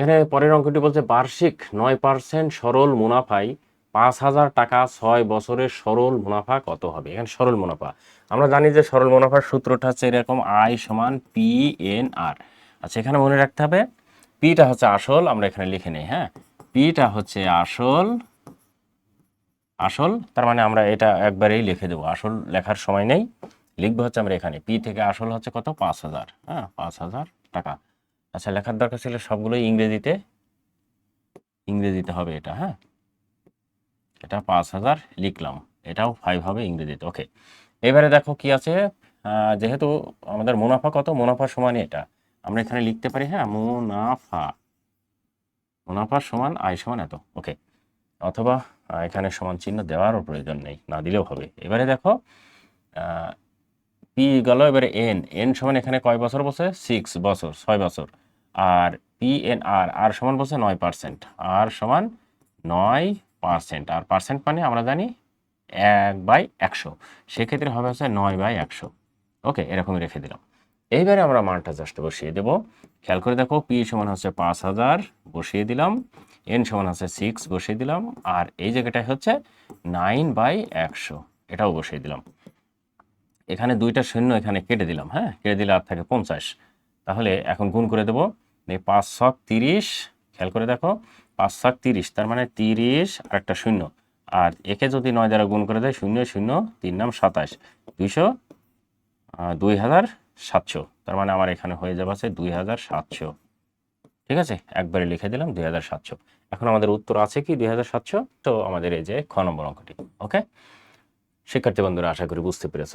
এখানে পরের অঙ্কটি বলছে বার্ষিক নয় পার্সেন্ট সরল মুনাফায় পাঁচ হাজার টাকা ছয় বছরের সরল মুনাফা কত হবে? এখানে সরল মুনাফা। আমরা জানি যে সরল মুনাফার সূত্রটা হচ্ছে এরকম আই সমান পি এন আর আচ্ছা এখানে মনে রাখতে হবে পিটা হচ্ছে আসল, আমরা এখানে লিখে নেই হ্যাঁ? পিটা হচ্ছে আসল আসল, তার মানে আমরা এটা একবারেই লিখে দেবো, আসল লেখার সময় নেই। লিখব হচ্ছে আমরা এখানে পি থেকে আসল হচ্ছে কত? পাঁচ হাজার হ্যাঁ? পাঁচ হাজার টাকা। আচ্ছা লেখার দরকার ছিল সবগুলোই ইংরেজিতে ইংরেজিতে হবে এটা হ্যাঁ? এটা পাঁচ হাজার লিখলাম, এটাও ফাইভ হবে ইংরেজিতে ওকে এবারে দেখো কি আছে যেহেতু আমাদের মুনাফা কত? মুনাফা সমান এটা, আমরা এখানে লিখতে পারি হ্যাঁ? মুনাফা মুনাফা সমান আয় সমান এত ওকে অথবা এখানে সমান চিহ্ন দেওয়ারও প্রয়োজন নেই, না দিলেও হবে। এবারে দেখো পি গেল, এবারে এন এন সমান এখানে কয় বছর বসে? সিক্স বছর, ছয় বছর। আর পি এন আর আর সমান বলছে নয় পার্সেন্ট আর সমান নয় পার্সেন্ট আর পার্সেন্ট মানে আমরা জানি এক বাই একশো। সেক্ষেত্রে হবে হচ্ছে নয় বাই একশো। ওকে, এরকমই রেখে দিলাম। এইবারে আমরা মানটা জাস্ট বসিয়ে দেবো। খেয়াল করে দেখো পি সমান হচ্ছে পাঁচ হাজার, বসিয়ে দিলাম। এন সমান হচ্ছে সিক্স বসিয়ে দিলাম। আর এই জায়গাটায় হচ্ছে নাইন বাই একশো, এটাও বসিয়ে দিলাম। এখানে দুইটা শূন্য এখানে কেটে দিলাম হ্যাঁ? কেটে দিলে আর থাকে পঞ্চাশ। তাহলে এখন গুণ করে দেবো। পাঁচ ছক তিরিশ, খেয়াল করে দেখো, পাঁচ ছক তিরিশ, তার মানে তিরিশ আর একটা শূন্য। আর একে যদি নয় দ্বারা গুণ করে দেয়, শূন্য শূন্য, তিন নাম সাতাশ। দুইশো দুই হাজার সাতশো, তার মানে আমার এখানে হয়ে যাবে আছে দুই হাজার সাতশো। ঠিক আছে? একবারে লিখে দিলাম দুই হাজার সাতশো। এখন আমাদের উত্তর আছে কি দুই হাজার সাতশো? তো আমাদের এই যে খ নম্বর অঙ্কটি, ওকে? শিক্ষার্থী বন্ধুরা, আশা করি বুঝতে পেরেছ।